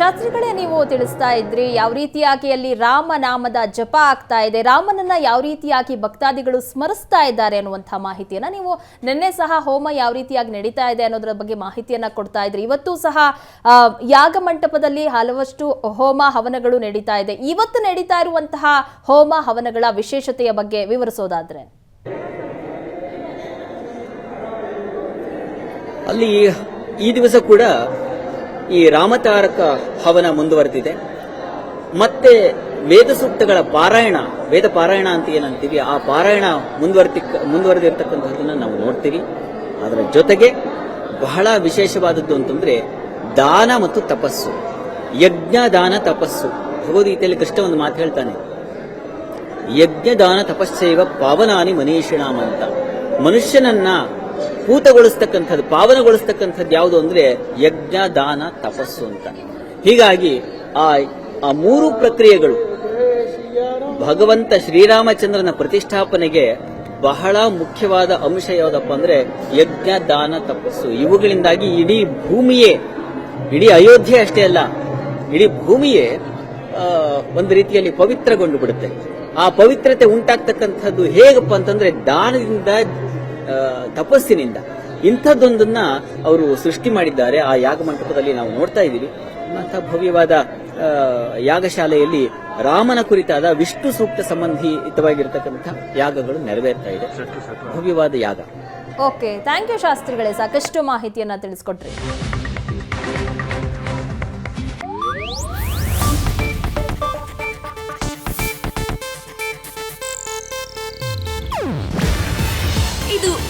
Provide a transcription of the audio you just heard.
ಶಾಸ್ತ್ರಿಗಳೇ ನೀವು ತಿಳಿಸ್ತಾ ಇದ್ರಿ, ಯಾವ ರೀತಿಯಾಗಿ ಅಲ್ಲಿ ರಾಮನಾಮದ ಜಪ ಆಗ್ತಾ ಇದೆ, ರಾಮನನ್ನ ಯಾವ ರೀತಿಯಾಗಿ ಭಕ್ತಾದಿಗಳು ಸ್ಮರಿಸ್ತಾ ಇದ್ದಾರೆ ಅನ್ನುವಂಥ ಮಾಹಿತಿಯನ್ನ ನೀವು ನಿನ್ನೆ ಸಹ ಹೋಮ ಯಾವ ರೀತಿಯಾಗಿ ನಡೀತಾ ಇದೆ ಅನ್ನೋದ್ರ ಬಗ್ಗೆ ಮಾಹಿತಿಯನ್ನ ಕೊಡ್ತಾ ಇದ್ರಿ. ಇವತ್ತು ಸಹ ಯಾಗ ಮಂಟಪದಲ್ಲಿ ಹಲವಷ್ಟು ಹೋಮ ಹವನಗಳು ನಡೀತಾ ಇದೆ. ಇವತ್ತು ನಡೀತಾ ಇರುವಂತಹ ಹೋಮ ಹವನಗಳ ವಿಶೇಷತೆಯ ಬಗ್ಗೆ ವಿವರಿಸೋದಾದ್ರೆ. ಅಲ್ಲಿ ಈ ದಿವಸ ಕೂಡ ಈ ರಾಮತಾರಕ ಹವನ ಮುಂದುವರೆದಿದೆ. ಮತ್ತೆ ವೇದ ಸೂಕ್ತಗಳ ಪಾರಾಯಣ, ವೇದ ಪಾರಾಯಣ ಅಂತ ಏನಂತೀವಿ, ಆ ಪಾರಾಯಣ ಮುಂದುವರೆತಿ ಮುಂದುವರೆದಿರ್ತಕ್ಕಂಥದ್ದನ್ನ ನಾವು ನೋಡ್ತೀವಿ. ಅದರ ಜೊತೆಗೆ ಬಹಳ ವಿಶೇಷವಾದದ್ದು ಅಂತಂದ್ರೆ ದಾನ ಮತ್ತು ತಪಸ್ಸು ಯಜ್ಞ ದಾನ ತಪಸ್ಸು. ಭಗವದ್ಗೀತೆಯಲ್ಲಿ ಕೃಷ್ಣ ಒಂದು ಮಾತು ಹೇಳ್ತಾನೆ ಯಜ್ಞ ದಾನ ತಪಸ್ಸೈವ ಪಾವನಾನಿ ಮನೀಷಿಣಾಮ್ ಅಂತ ಮನುಷ್ಯನನ್ನ ಪೂತಗೊಳಿಸ್ತಕ್ಕಂಥದ್ದು ಪಾವನಗೊಳಿಸ್ತಕ್ಕಂಥದ್ದು ಯಾವುದು ಅಂದ್ರೆ ಯಜ್ಞ, ದಾನ, ತಪಸ್ಸು ಅಂತ. ಹೀಗಾಗಿ ಆ ಆ ಮೂರು ಪ್ರಕ್ರಿಯೆಗಳು ಭಗವಂತ ಶ್ರೀರಾಮಚಂದ್ರನ ಪ್ರತಿಷ್ಠಾಪನೆಗೆ ಬಹಳ ಮುಖ್ಯವಾದ ಅಂಶ ಯಾವುದಪ್ಪ ಅಂದ್ರೆ ಯಜ್ಞ, ದಾನ, ತಪಸ್ಸು. ಇವುಗಳಿಂದಾಗಿ ಇಡೀ ಭೂಮಿಯೇ, ಇಡೀ ಅಯೋಧ್ಯೆ ಅಷ್ಟೇ ಅಲ್ಲ, ಇಡೀ ಭೂಮಿಯೇ ಒಂದು ರೀತಿಯಲ್ಲಿ ಪವಿತ್ರಗೊಂಡು ಬಿಡುತ್ತೆ. ಆ ಪವಿತ್ರತೆ ಉಂಟಾಗ್ತಕ್ಕಂಥದ್ದು ಹೇಗಪ್ಪ ಅಂತಂದ್ರೆ ದಾನದಿಂದ ತಪಸ್ಸಿನಿಂದ. ಇಂಥದ್ದೊಂದನ್ನ ಅವರು ಸೃಷ್ಟಿ ಮಾಡಿದ್ದಾರೆ. ಆ ಯಾಗ ಮಂಟಪದಲ್ಲಿ ನಾವು ನೋಡ್ತಾ ಇದ್ದೀವಿ. ಅಂತ ಭವ್ಯವಾದ ಯಾಗಶಾಲೆಯಲ್ಲಿ ರಾಮನ ಕುರಿತಾದ ವಿಷ್ಣು ಸೂಕ್ತ ಸಂಬಂಧಿತವಾಗಿರ್ತಕ್ಕಂಥ ಯಾಗಗಳು ನೆರವೇರ್ತಾ ಇದೆ. ಭವ್ಯವಾದ ಯಾಗ. ಓಕೆ, ಥ್ಯಾಂಕ್ ಯು ಶಾಸ್ತ್ರಿಗಳೇ. ಸಾಕಷ್ಟು ಮಾಹಿತಿಯನ್ನ ತಿಳಿಸ್ಕೊಟ್ರಿ.